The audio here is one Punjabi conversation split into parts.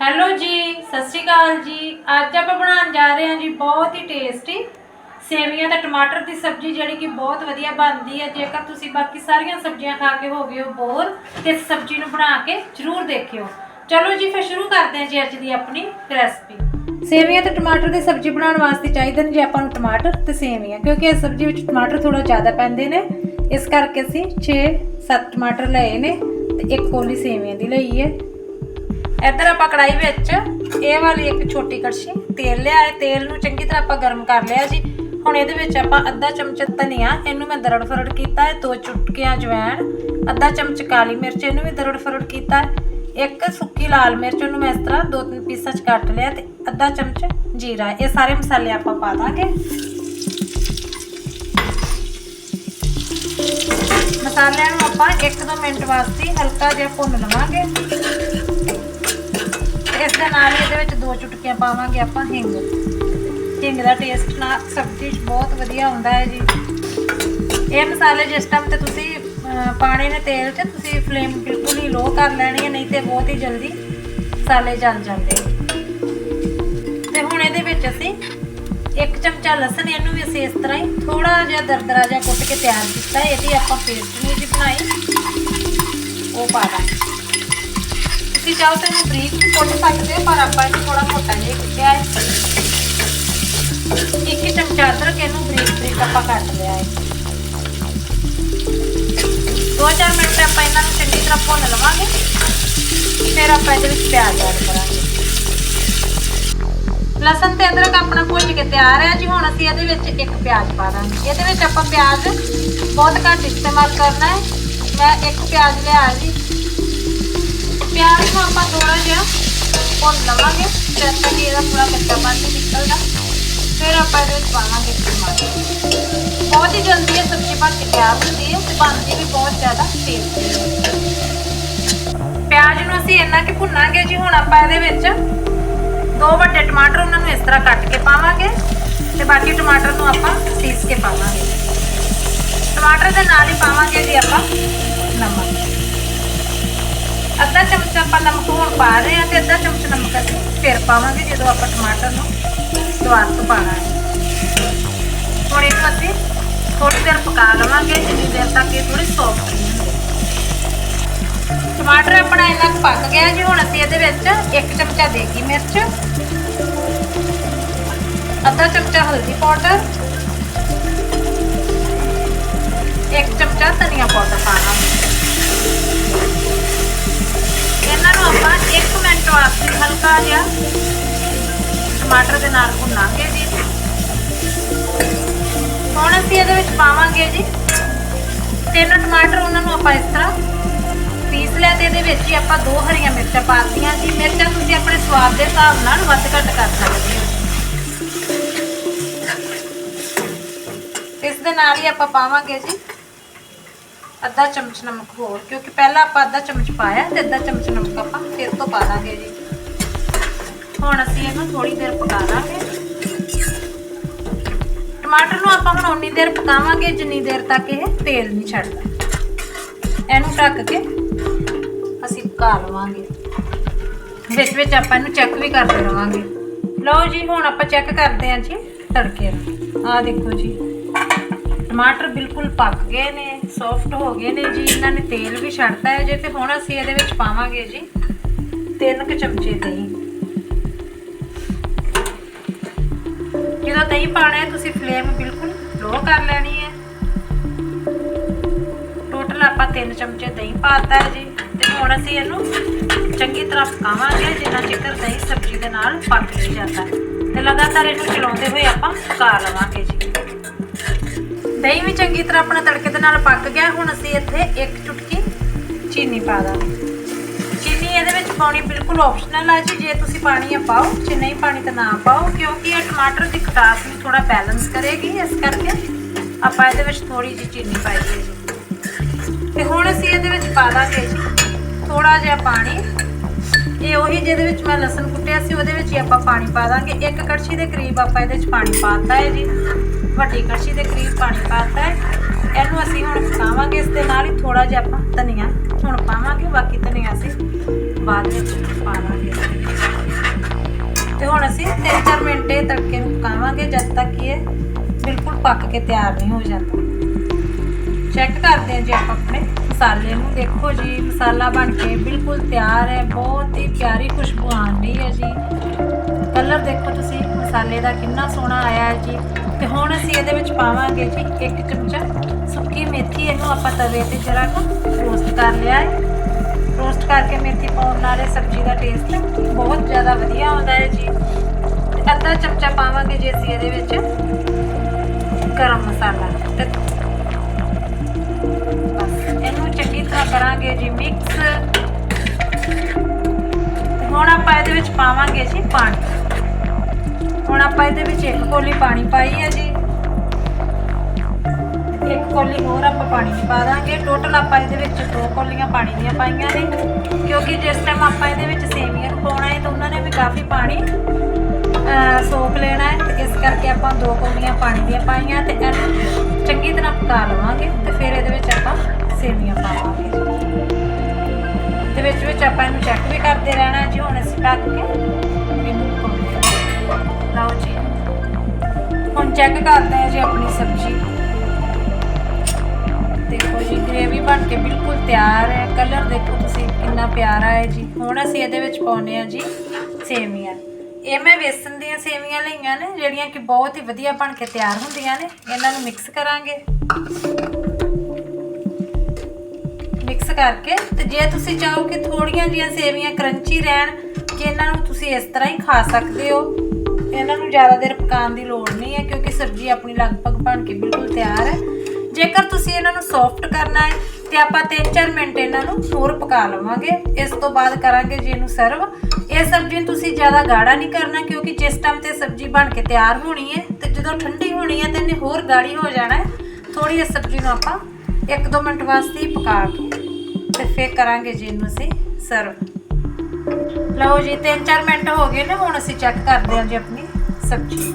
ਹੈਲੋ ਜੀ, ਸਤਿ ਸ਼੍ਰੀ ਅਕਾਲ ਜੀ। ਅੱਜ ਆਪਾਂ ਬਣਾਉਣ ਜਾ ਰਹੇ ਹਾਂ ਜੀ ਬਹੁਤ ਹੀ ਟੇਸਟੀ ਸੇਵੀਆਂ ਤੇ ਟਮਾਟਰ ਦੀ ਸਬਜ਼ੀ, ਜਿਹੜੀ ਕਿ ਬਹੁਤ ਵਧੀਆ ਬਣਦੀ ਹੈ। ਜੇਕਰ ਤੁਸੀਂ ਬਾਕੀ ਸਾਰੀਆਂ ਸਬਜ਼ੀਆਂ ਖਾ ਕੇ ਹੋ ਗਏ ਹੋ ਬੋਰ, ਤੇ ਇਸ ਸਬਜ਼ੀ ਨੂੰ ਬਣਾ ਕੇ ਜ਼ਰੂਰ ਦੇਖਿਓ। ਚਲੋ ਜੀ, ਫਿਰ ਸ਼ੁਰੂ ਕਰਦੇ ਹਾਂ ਜੀ ਅੱਜ ਦੀ ਆਪਣੀ ਰੈਸਪੀ ਸੇਵੀਆਂ ਤੇ ਟਮਾਟਰ ਦੀ ਸਬਜ਼ੀ ਬਣਾਉਣ ਵਾਸਤੇ ਚਾਹੀਦੇ ਨੇ ਜੀ ਆਪਾਂ ਨੂੰ ਟਮਾਟਰ ਤੇ ਸੇਵੀਆਂ, ਕਿਉਂਕਿ ਇਸ ਸਬਜ਼ੀ ਵਿੱਚ ਟਮਾਟਰ ਥੋੜਾ ਜ਼ਿਆਦਾ ਪੈਂਦੇ ਨੇ। ਇਸ ਕਰਕੇ ਅਸੀਂ 6-7 ਟਮਾਟਰ ਲਏ ਨੇ ਤੇ ਇੱਕ ਕੋਲੀ ਸੇਵੀਆਂ ਦੀ ਲਈ ਹੈ। ਇੱਧਰ ਆਪਾਂ ਕੜਾਈ ਵਿੱਚ ਇਹ ਵਾਲੀ ਇੱਕ ਛੋਟੀ ਕੜਛੀ, ਤੇਲ ਲਿਆ ਹੈ। ਤੇਲ ਨੂੰ ਚੰਗੀ ਤਰ੍ਹਾਂ ਆਪਾਂ ਗਰਮ ਕਰ ਲਿਆ ਜੀ। ਹੁਣ ਇਹਦੇ ਵਿੱਚ ਆਪਾਂ ਅੱਧਾ ਚਮਚ ਧਨੀਆ, ਇਹਨੂੰ ਮੈਂ ਦਰੜ ਫਰੜ ਕੀਤਾ ਹੈ, ਦੋ ਚੁਟਕੀਆਂ ਜਵੈਣ ਅੱਧਾ ਚਮਚ ਕਾਲੀ ਮਿਰਚ, ਇਹਨੂੰ ਵੀ ਦਰੜ ਫਰੜ ਕੀਤਾ ਹੈ। ਇੱਕ ਸੁੱਕੀ ਲਾਲ ਮਿਰਚ ਉਹਨੂੰ ਮੈਂ ਇਸ ਤਰ੍ਹਾਂ ਦੋ ਤਿੰਨ ਪੀਸਾਂ 'ਚ ਕੱਟ ਲਿਆ ਤੇ ਅੱਧਾ ਚਮਚ ਜੀਰਾ, ਇਹ ਸਾਰੇ ਮਸਾਲੇ ਆਪਾਂ ਪਾ ਦਾਂਗੇ। ਮਸਾਲਿਆਂ ਨੂੰ ਆਪਾਂ 1-2 ਮਿੰਟ ਵਾਸਤੇ ਹਲਕਾ ਜਿਹਾ ਭੁੰਨ ਲਵਾਂਗੇ। ਇਸ ਦੇ ਨਾਲ ਹੀ ਇਹਦੇ ਵਿੱਚ ਦੋ ਚੁਟਕੀਆਂ ਪਾਵਾਂਗੇ ਆਪਾਂ ਹਿੰਗ। ਹਿੰਗ ਦਾ ਟੇਸਟ ਨਾ ਸਬਜ਼ੀ 'ਚ ਬਹੁਤ ਵਧੀਆ ਹੁੰਦਾ ਹੈ ਜੀ। ਇਹ ਮਸਾਲੇ ਜਿਸ ਟਾਈਮ ਤੇ ਤੁਸੀਂ ਅਹ, ਪਾਣੇ ਨੇ ਤੇਲ 'ਚ ਤੁਸੀਂ ਫਲੇਮ ਬਿਲਕੁਲ ਹੀ ਲੋ ਕਰ ਲੈਣੀ ਹੈ ਨਹੀਂ ਤੇ ਬਹੁਤ ਹੀ ਜਲਦੀ ਮਸਾਲੇ ਜਲ ਜਾਂਦੇ ਨੇ। ਤੇ ਹੁਣ ਇਹਦੇ ਵਿੱਚ ਅਸੀਂ ਇੱਕ ਚਮਚਾ ਲਸਣ ਇਹਨੂੰ ਵੀ ਅਸੀਂ ਇਸ ਤਰ੍ਹਾਂ ਹੀ ਥੋੜਾ ਜਿਹਾ ਦਰਦਰਾ ਜਿਹਾ ਕੁੱਟ ਕੇ ਤਿਆਰ ਕੀਤਾ ਇਹਦੀ ਆਪਾਂ ਪੇਸਟ ਨਹੀਂ ਜੀ ਬਣਾਈ ਉਹ ਪਾ ਦਾਂਗੇ। ਤੁਸੀਂ ਚਾਹੋ ਤਾਂ ਇਹਨੂੰ ਬਰੀਕ ਵੀ ਕੁੱਟ ਸਕਦੇ ਹੋ ਪਰ ਆਪਾਂ ਇਹਨੂੰ ਥੋੜਾ ਮੋਟਾ ਜਿਹਾ ਕੁੱਟਿਆ ਹੈ। ਇੱਕ ਹੀ ਚਮਚਾ ਅਦਰਕ, ਇਹਨੂੰ ਬਰੀਕ ਬਰੀਕ ਆਪਾਂ ਕੱਟ ਲਿਆ ਹੈ। ਦੋ ਚਾਰ ਮਿੰਟ ਆਪਾਂ ਇਹਨਾਂ ਨੂੰ ਚੰਗੀ ਤਰ੍ਹਾਂ ਭੁੰਨ ਲਵਾਂਗੇ। ਫਿਰ ਆਪਾਂ ਇਹਦੇ ਵਿੱਚ ਪਿਆਜ਼ ਐਡ ਕਰਾਂਗੇ। ਲਸਣ ਤੇ ਅਦਰਕ ਆਪਣਾ ਭੁੱਜ ਕੇ ਤਿਆਰ ਹੈ ਜੀ, ਹੁਣ ਅਸੀਂ ਇਹਦੇ ਵਿੱਚ ਇੱਕ ਪਿਆਜ਼ ਪਾ ਦਾਂਗੇ। ਇਹਦੇ ਵਿੱਚ ਆਪਾਂ ਪਿਆਜ਼ ਬਹੁਤ ਘੱਟ ਇਸਤੇਮਾਲ ਕਰਨਾ ਹੈ। ਮੈਂ ਇੱਕ ਪਿਆਜ਼ ਲਿਆ ਜੀ। ਪਿਆਜ਼ ਨੂੰ ਆਪਾਂ ਥੋੜਾ ਜਿਹਾ ਭੁੰਨ ਲਵਾਂਗੇ, ਜਦ ਤੱਕ ਇਹਦਾ ਪੂਰਾ ਕੱਚਾਪਨ ਨਹੀਂ ਨਿਕਲਦਾ। ਫਿਰ ਆਪਾਂ ਇਹਦੇ ਵਿੱਚ ਪਾਵਾਂਗੇ ਟਮਾਟਰ। ਬਹੁਤ ਹੀ ਜਲਦੀ ਇਹ ਸਬਜ਼ੀ ਬਣ ਕੇ ਤਿਆਰ ਹੁੰਦੀ ਹੈ ਤੇ ਬਣਦੀ ਵੀ ਬਹੁਤ ਜ਼ਿਆਦਾ ਟੇਸਟੀ ਪਿਆਜ਼ ਨੂੰ ਅਸੀਂ ਇੰਨਾ ਕਿ ਭੁੰਨਾਂਗੇ ਜੀ, ਹੁਣ ਆਪਾਂ ਇਹਦੇ ਵਿੱਚ ਦੋ ਵੱਡੇ ਟਮਾਟਰ ਉਹਨਾਂ ਨੂੰ ਇਸ ਤਰ੍ਹਾਂ ਕੱਟ ਕੇ ਪਾਵਾਂਗੇ ਤੇ ਬਾਕੀ ਟਮਾਟਰ ਨੂੰ ਆਪਾਂ ਪੀਸ ਕੇ ਪਾਵਾਂਗੇ। ਟਮਾਟਰ ਦੇ ਨਾਲ ਹੀ ਪਾਵਾਂਗੇ ਜੀ ਆਪਾਂ ਨਮਕ। ਆਪਾਂ ਨਮਕ ਹੁਣ ਪਾ ਰਹੇ ਹਾਂ ਤੇ ਅੱਧਾ ਚਮਚ ਨਮਕ ਅਸੀਂ ਫਿਰ ਪਾਵਾਂਗੇ ਜਦੋਂ ਆਪਾਂ ਟਮਾਟਰ ਨੂੰ ਦੁਬਾਰਾ ਤੋਂ ਪਾਣਾ ਹੈ। ਹੁਣ ਇਹਨੂੰ ਅਸੀਂ ਥੋੜੀ ਦੇਰ ਪਕਾ ਲਵਾਂਗੇ, ਜਿੰਨੀ ਦੇਰ ਤੱਕ ਇਹ ਥੋੜੀ ਸੌਫਟ ਨਹੀਂ ਹੁੰਦੀ। ਟਮਾਟਰ ਆਪਣਾ ਇੰਨਾ ਕੁ ਪੱਕ ਗਿਆ ਜੀ, ਹੁਣ ਅਸੀਂ ਇਹਦੇ ਵਿੱਚ ਇੱਕ ਚਮਚਾ ਦੇਗੀ ਮਿਰਚ, ਅੱਧਾ ਚਮਚਾ ਹਲਦੀ ਪਾਊਡਰ 1 ਹਲਕਾ ਜਿਹਾ। ਟਮਾਟਰ ਦੇ ਨਾਲ ਭੁੰਨਾਂਗੇ ਜੀ। ਹੁਣ ਅਸੀਂ ਇਹਦੇ ਵਿੱਚ ਪਾਵਾਂਗੇ ਜੀ ਤਿੰਨ ਟਮਾਟਰ ਉਹਨਾਂ ਨੂੰ ਆਪਾਂ ਇਸ ਤਰ੍ਹਾਂ ਪੀਸ ਲਿਆ ਤੇ ਇਹਦੇ ਵਿੱਚ ਹੀ ਆਪਾਂ ਦੋ ਹਰੀਆਂ ਮਿਰਚਾਂ ਪਾ ਦਿੱਤੀਆਂ ਜੀ। ਮਿਰਚਾਂ ਤੁਸੀਂ ਆਪਣੇ ਸਵਾਦ ਦੇ ਹਿਸਾਬ ਨਾਲ ਵੱਧ ਘੱਟ ਕਰ ਸਕਦੇ ਹੋ। ਇਸ ਦੇ ਨਾਲ ਹੀ ਆਪਾਂ ਪਾਵਾਂਗੇ ਜੀ ਅੱਧਾ ਚਮਚ ਨਮਕ ਹੋਰ, ਕਿਉਂਕਿ ਪਹਿਲਾਂ ਆਪਾਂ ਅੱਧਾ ਚਮਚ ਪਾਇਆ ਤੇ ਅੱਧਾ ਚਮਚ ਨਮਕ ਆਪਾਂ ਫਿਰ ਤੋਂ ਪਾ ਦਾਂਗੇ ਜੀ। ਹੁਣ ਅਸੀਂ ਇਹਨੂੰ ਥੋੜੀ ਦੇਰ ਪਕਾ ਲਾਂਗੇ ਟਮਾਟਰ ਨੂੰ ਆਪਾਂ ਹੁਣ ਉਨੀ ਦੇਰ ਪਕਾਵਾਂਗੇ ਜਿੰਨੀ ਦੇਰ ਤੱਕ ਇਹ ਤੇਲ ਨਹੀਂ ਛੱਡਦਾ। ਇਹਨੂੰ ਢੱਕ ਕੇ ਅਸੀਂ ਪਕਾ ਲਵਾਂਗੇ। ਵਿੱਚ ਵਿੱਚ ਆਪਾਂ ਇਹਨੂੰ ਚੈੱਕ ਵੀ ਕਰਦੇ ਰਵਾਂਗੇ। ਲਓ ਜੀ, ਹੁਣ ਆਪਾਂ ਚੈੱਕ ਕਰਦੇ ਹਾਂ ਜੀ ਤੜਕੇ ਨੂੰ। ਆਹ ਦੇਖੋ ਜੀ, ਟਮਾਟਰ ਬਿਲਕੁਲ ਪੱਕ ਗਏ ਨੇ। ਸੌਫਟ ਹੋ ਗਏ ਨੇ ਜੀ, ਇਹਨਾਂ ਨੇ ਤੇਲ ਵੀ ਛੱਡਤਾ ਹੈ ਜੇ ਤੇ ਹੁਣ ਅਸੀਂ ਇਹਦੇ ਵਿੱਚ ਪਾਵਾਂਗੇ ਜੀ ਤਿੰਨ ਕੁ ਚਮਚੇ ਦਹੀਂ। ਜਦੋਂ ਦਹੀਂ ਪਾਣਾ ਹੈ ਤੁਸੀਂ ਫਲੇਮ ਬਿਲਕੁਲ ਲੋ ਕਰ ਲੈਣੀ ਹੈ। ਟੋਟਲ ਆਪਾਂ 3 ਚਮਚੇ ਦਹੀਂ ਪਾਤਾ ਹੈ ਜੀ। ਤੇ ਹੁਣ ਅਸੀਂ ਇਹਨੂੰ ਚੰਗੀ ਤਰ੍ਹਾਂ ਪਕਾਵਾਂਗੇ, ਜਿੰਨਾ ਚਿਰ ਦਹੀਂ ਸਬਜ਼ੀ ਦੇ ਨਾਲ ਪੱਕ ਨਹੀਂ ਜਾਂਦਾ। ਤੇ ਲਗਾਤਾਰ ਇਹਨੂੰ ਚਲਾਉਂਦੇ ਹੋਏ ਆਪਾਂ ਪਕਾ ਲਵਾਂਗੇ ਜੀ। ਦਹੀਂ ਵੀ ਚੰਗੀ ਤਰ੍ਹਾਂ ਆਪਣਾ ਤੜਕੇ ਦੇ ਨਾਲ ਪੱਕ ਗਿਆ, ਹੁਣ ਅਸੀਂ ਇੱਥੇ ਇੱਕ ਚੁਟਕੀ ਚੀਨੀ ਪਾ ਦਾਂਗੇ। ਚੀਨੀ ਇਹਦੇ ਵਿੱਚ ਪਾਉਣੀ ਬਿਲਕੁਲ ਆਪਸ਼ਨਲ ਆ ਜੀ, ਜੇ ਤੁਸੀਂ ਪਾਣੀ ਆ ਪਾਓ, ਜੇ ਨਹੀਂ ਪਾਣੀ ਤਾਂ ਨਾ ਪਾਓ, ਕਿਉਂਕਿ ਇਹ ਟਮਾਟਰ ਦੀ ਖਟਾਸ ਨੂੰ ਥੋੜਾ ਬੈਲੈਂਸ ਕਰੇਗੀ, ਇਸ ਕਰਕੇ ਆਪਾਂ ਇਹਦੇ ਵਿੱਚ ਥੋੜੀ ਜਿਹੀ ਚੀਨੀ ਪਾਈਏ ਜੀ। ਤੇ ਹੁਣ ਅਸੀਂ ਇਹਦੇ ਵਿੱਚ ਪਾ ਦਾਂਗੇ ਜੀ ਥੋੜਾ ਜਿਹਾ ਪਾਣੀ। ਇਹ ਉਹੀ ਜਿਹਦੇ ਵਿੱਚ ਮੈਂ ਲਸਣ ਕੁੱਟਿਆ ਸੀ, ਉਹਦੇ ਵਿੱਚ ਹੀ ਆਪਾਂ ਪਾਣੀ ਪਾ ਦਾਂਗੇ। ਇੱਕ ਕੜਛੀ ਦੇ ਕਰੀਬ ਆਪਾਂ ਇਹਦੇ ਵਿੱਚ ਪਾਣੀ ਪਾਤਾ ਹੈ ਜੀ। ਵੱਡੀ ਕੜਛੀ ਦੇ ਕਰੀਬ ਪਾਣੀ ਪਾਤਾ ਹੈ। ਇਹਨੂੰ ਅਸੀਂ ਹੁਣ ਪਕਾਵਾਂਗੇ ਇਸ ਦੇ ਨਾਲ ਹੀ ਥੋੜਾ ਜਿਹਾ ਆਪਾਂ ਧਨੀਆ ਹੁਣ ਪਾਵਾਂਗੇ, ਬਾਕੀ ਧਨੀਆ ਅਸੀਂ ਬਾਅਦ ਵਿੱਚ ਪਾ ਹੁਣ ਅਸੀਂ 3-4 ਮਿੰਟ ਇਹ ਤੜਕੇ ਨੂੰ ਪਕਾਵਾਂਗੇ, ਜਦ ਤੱਕ ਇਹ ਬਿਲਕੁਲ ਪੱਕ ਕੇ ਤਿਆਰ ਨਹੀਂ ਹੋ ਜਾਂਦਾ। ਚੈੱਕ ਕਰਦੇ ਹਾਂ ਜੀ ਆਪਾਂ ਆਪਣੇ ਮਸਾਲੇ ਨੂੰ। ਦੇਖੋ ਜੀ, ਮਸਾਲਾ ਬਣ ਕੇ ਬਿਲਕੁਲ ਤਿਆਰ ਹੈ। ਬਹੁਤ ਹੀ ਪਿਆਰੀ ਖੁਸ਼ਬੂ ਆਉਣ ਰਹੀ ਹੈ ਜੀ। ਕਲਰ ਦੇਖੋ ਤੁਸੀਂ, ਮਸਾਲੇ ਦਾ ਕਿੰਨਾ ਸੋਹਣਾ ਆਇਆ ਹੈ ਜੀ। ਤੇ ਹੁਣ ਅਸੀਂ ਇਹਦੇ ਵਿੱਚ ਪਾਵਾਂਗੇ ਜੀ ਇੱਕ ਚਮਚਾ ਸੁੱਕੀ ਮੇਥੀ, ਇਹਨੂੰ ਆਪਾਂ ਤਵੇ ਤੇ ਜਰਾ ਕੁ ਰੋਸਟ ਕਰ ਲਿਆ ਹੈ। ਰੋਸਟ ਕਰਕੇ ਮੇਥੀ ਪਾਉਣ ਨਾਲ ਇਹ ਸਬਜ਼ੀ ਦਾ ਟੇਸਟ ਬਹੁਤ ਜ਼ਿਆਦਾ ਵਧੀਆ ਆਉਂਦਾ ਹੈ ਜੀ। ਅੱਧਾ ਚਮਚਾ ਪਾਵਾਂਗੇ ਜੀ ਅਸੀਂ ਇਹਦੇ ਵਿੱਚ ਗਰਮ ਮਸਾਲਾ। ਤੇ ਇਹਨੂੰ ਚੰਗੀ ਤਰ੍ਹਾਂ ਕਰਾਂਗੇ ਜੀ ਮਿਕਸ ਹੁਣ ਆਪਾਂ ਇਹਦੇ ਵਿੱਚ ਪਾਵਾਂਗੇ ਜੀ ਪਾਣੀ। ਹੁਣ ਆਪਾਂ ਇਹਦੇ ਵਿੱਚ ਇੱਕ ਕੋਲੀ ਪਾਣੀ ਪਾਈ ਹੈ ਜੀ। ਇੱਕ ਕੋਲੀ ਹੋਰ ਆਪਾਂ ਪਾਣੀ ਦੀ ਪਾ ਦਾਂਗੇ। ਟੋਟਲ ਆਪਾਂ ਇਹਦੇ ਵਿੱਚ ਦੋ ਕੋਲੀਆਂ ਪਾਣੀ ਦੀਆਂ ਪਾਈਆਂ ਨੇ। ਕਿਉਂਕਿ ਜਿਸ ਟਾਈਮ ਆਪਾਂ ਇਹਦੇ ਵਿੱਚ ਸੇਵੀਆਂ ਨੂੰ ਪਾਉਣਾ ਹੈ ਤਾਂ ਉਹਨਾਂ ਨੇ ਵੀ ਕਾਫੀ ਪਾਣੀ ਅਹ, ਸੋਖ ਲੈਣਾ ਹੈ। ਤੇ ਇਸ ਕਰਕੇ ਆਪਾਂ ਦੋ ਕੋਲੀਆਂ ਪਾਣੀ ਦੀਆਂ ਪਾਈਆਂ ਤੇ ਇਹਨੂੰ ਚੰਗੀ ਤਰ੍ਹਾਂ ਪਕਾ ਲਵਾਂਗੇ ਤੇ ਫਿਰ ਇਹਦੇ ਵਿੱਚ ਆਪਾਂ ਸੇਵੀਆਂ ਪਾਵਾਂਗੇ ਤੇ ਵਿੱਚ ਵਿੱਚ ਆਪਾਂ ਇਹਨੂੰ ਚੈੱਕ ਵੀ ਕਰਦੇ ਰਹਿਣਾ ਜੀ। ਹੁਣ ਅਸੀਂ ਢੱਕ ਕੇ ਚੈੱਕ ਕਰਦੇ ਹਾਂ ਜੀ ਆਪਣੀ ਸਬਜ਼ੀ। ਦੇਖੋ ਜੀ ਗ੍ਰੇਵੀ ਬਣ ਕੇ ਬਿਲਕੁਲ ਤਿਆਰ ਹੈ। ਕਲਰ ਦੇਖੋ ਤੁਸੀਂ, ਕਿੰਨਾ ਪਿਆਰਾ ਹੈ ਜੀ। ਹੁਣ ਅਸੀਂ ਇਹਦੇ ਵਿੱਚ ਪਾਉਨੇ ਆ ਜੀ ਸੇਵੀਆਂ ਇਹ ਮੈਂ ਵੇਸਣ ਦੀਆਂ ਸੇਵੀਆਂ ਲਈਆਂ ਨੇ, ਜਿਹੜੀਆਂ ਕਿ ਬਹੁਤ ਹੀ ਵਧੀਆ ਬਣ ਕੇ ਤਿਆਰ ਹੁੰਦੀਆਂ ਨੇ। ਇਹਨਾਂ ਨੂੰ ਮਿਕਸ ਕਰਾਂਗੇ। ਮਿਕਸ ਕਰਕੇ, ਤੇ ਜੇ ਤੁਸੀਂ ਚਾਹੋ ਕਿ ਥੋੜੀਆਂ ਜੀਆਂ ਸੇਵੀਆਂ ਕਰੰਚੀ ਰਹਿਣ, ਕਿ ਇਹਨਾਂ ਨੂੰ ਤੁਸੀਂ ਇਸ ਤਰ੍ਹਾਂ ਹੀ ਖਾ ਸਕਦੇ ਹੋ। ਇਹਨਾਂ ਨੂੰ ਜ਼ਿਆਦਾ ਦੇਰ ਪਕਾਉਣ ਦੀ ਲੋੜ ਨਹੀਂ ਹੈ, ਕਿਉਂਕਿ ਸਬਜ਼ੀ ਆਪਣੀ ਲਗਭਗ ਬਣ ਕੇ ਬਿਲਕੁਲ ਤਿਆਰ ਹੈ। ਜੇਕਰ ਤੁਸੀਂ ਇਹਨਾਂ ਨੂੰ ਸੌਫਟ ਕਰਨਾ ਹੈ, ਤੇ ਆਪਾਂ 3-4 ਮਿੰਟ ਇਹਨਾਂ ਨੂੰ ਹੋਰ ਪਕਾ ਲਵਾਂਗੇ। ਇਸ ਤੋਂ ਬਾਅਦ ਕਰਾਂਗੇ ਜੀ ਇਹਨੂੰ ਸਰਵ ਇਹ ਸਬਜ਼ੀ ਨੂੰ ਤੁਸੀਂ ਜ਼ਿਆਦਾ ਗਾੜਾ ਨਹੀਂ ਕਰਨਾ, ਕਿਉਂਕਿ ਜਿਸ ਟਾਈਮ ਤੇ ਸਬਜ਼ੀ ਬਣ ਕੇ ਤਿਆਰ ਹੋਣੀ ਹੈ, ਤੇ ਜਦੋਂ ਠੰਡੀ ਹੋਣੀ ਹੈ, ਤੇ ਇਹਨੇ ਹੋਰ ਗਾੜੀ ਹੋ ਜਾਣਾ ਹੈ। ਥੋੜੀ ਇਸ ਸਬਜ਼ੀ ਨੂੰ ਆਪਾਂ 1-2 ਮਿੰਟ ਵਾਸਤੇ ਹੀ ਪਕਾ ਕੇ ਤੇ ਫਿਰ ਕਰਾਂਗੇ ਜੀ ਇਹਨੂੰ ਅਸੀਂ ਸਰਵ ਲਓ ਜੀ 3-4 ਮਿੰਟ ਹੋ ਗਏ ਨੇ, ਹੁਣ ਅਸੀਂ ਚੈੱਕ ਕਰਦੇ ਹਾਂ ਜੀ ਆਪਣੀ ਸਬਜ਼ੀ।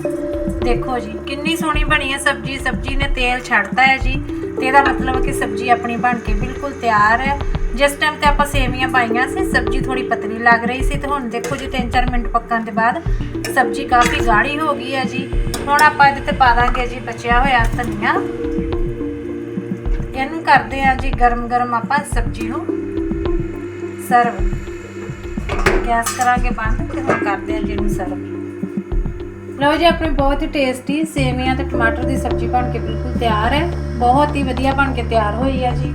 ਦੇਖੋ ਜੀ, ਕਿੰਨੀ ਸੋਹਣੀ ਬਣੀ ਹੈ ਸਬਜ਼ੀ। ਸਬਜ਼ੀ ਨੇ ਤੇਲ ਛੱਡਤਾ ਹੈ ਜੀ। ਤੇ ਇਹਦਾ ਮਤਲਬ ਕਿ ਸਬਜ਼ੀ ਆਪਣੀ ਬਣ ਕੇ ਬਿਲਕੁਲ ਤਿਆਰ ਹੈ। ਜਿਸ ਟਾਈਮ ਤੇ ਆਪਾਂ ਸੇਵੀਆਂ ਪਾਈਆਂ ਸੀ, ਸਬਜ਼ੀ ਥੋੜੀ ਪਤਲੀ ਲੱਗ ਰਹੀ ਸੀ ਤੇ ਹੁਣ ਦੇਖੋ ਜੀ 3-4 ਮਿੰਟ ਪੱਕਣ ਦੇ ਬਾਅਦ ਸਬਜ਼ੀ ਕਾਫੀ ਗਾੜੀ ਹੋ ਗਈ ਹੈ ਜੀ। ਹੁਣ ਆਪਾਂ ਇਹਦੇ ਤੇ ਪਾ ਦਾਂਗੇ ਜੀ ਬਚਿਆ ਹੋਇਆ ਧਨੀਆ। ਇਹਨੂੰ ਕਰਦੇ ਆ ਜੀ ਗਰਮ-ਗਰਮ ਆਪਾਂ ਸਬਜ਼ੀ ਨੂੰ ਸਰਵ। ਗੈਸ ਕਰਾਂਗੇ ਬੰਦ ਤੇ ਹੁਣ ਕਰਦੇ ਆ ਜੀ ਇਹਨੂੰ ਸਰਵ। ਲਓ ਜੀ, ਆਪਣੀ ਬਹੁਤ ਹੀ ਟੇਸਟੀ ਸੇਵੀਆਂ ਤੇ ਟਮਾਟਰ ਦੀ ਸਬਜ਼ੀ ਬਣ ਕੇ ਬਿਲਕੁਲ ਤਿਆਰ ਹੈ। ਬਹੁਤ ਹੀ ਵਧੀਆ ਬਣ ਕੇ ਤਿਆਰ ਹੋਈ ਹੈ ਜੀ।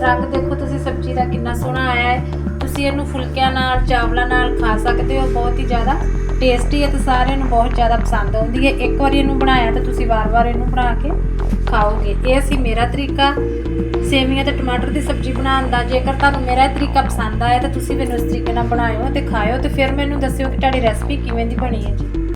ਰੰਗ ਦੇਖੋ ਤੁਸੀਂ, ਸਬਜ਼ੀ ਦਾ ਕਿੰਨਾ ਸੋਹਣਾ ਆਇਆ ਹੈ। ਤੁਸੀਂ ਇਹਨੂੰ ਫੁਲਕਿਆਂ ਨਾਲ, ਚਾਵਲਾਂ ਨਾਲ ਖਾ ਸਕਦੇ ਹੋ। ਬਹੁਤ ਹੀ ਜ਼ਿਆਦਾ ਟੇਸਟੀ ਹੈ ਤੇ ਸਾਰਿਆਂ ਨੂੰ ਬਹੁਤ ਜ਼ਿਆਦਾ ਪਸੰਦ ਆਉਂਦੀ ਹੈ। ਇੱਕ ਵਾਰੀ ਇਹਨੂੰ ਬਣਾਇਆ ਤਾਂ ਤੁਸੀਂ ਵਾਰ-ਵਾਰ ਇਹਨੂੰ ਬਣਾ ਕੇ ਖਾਓਗੇ। ਇਹ ਸੀ ਮੇਰਾ ਤਰੀਕਾ। ਸੇਵੀਆਂ ਤੇ ਟਮਾਟਰ ਦੀ ਸਬਜ਼ੀ ਬਣਾਉਣ ਦਾ। ਜੇਕਰ ਤੁਹਾਨੂੰ ਮੇਰਾ ਤਰੀਕਾ ਪਸੰਦ ਆਇਆ ਤਾਂ ਤੁਸੀਂ ਮੈਨੂੰ ਇਸ ਤਰੀਕੇ ਨਾਲ ਬਣਾਇਓ ਤੇ ਖਾਇਓ ਤੇ ਫਿਰ ਮੈਨੂੰ ਦੱਸਿਓ ਕਿ ਤੁਹਾਡੀ ਰੈਸਪੀ ਕਿਵੇਂ ਦੀ ਬਣੀ ਹੈ ਜੀ।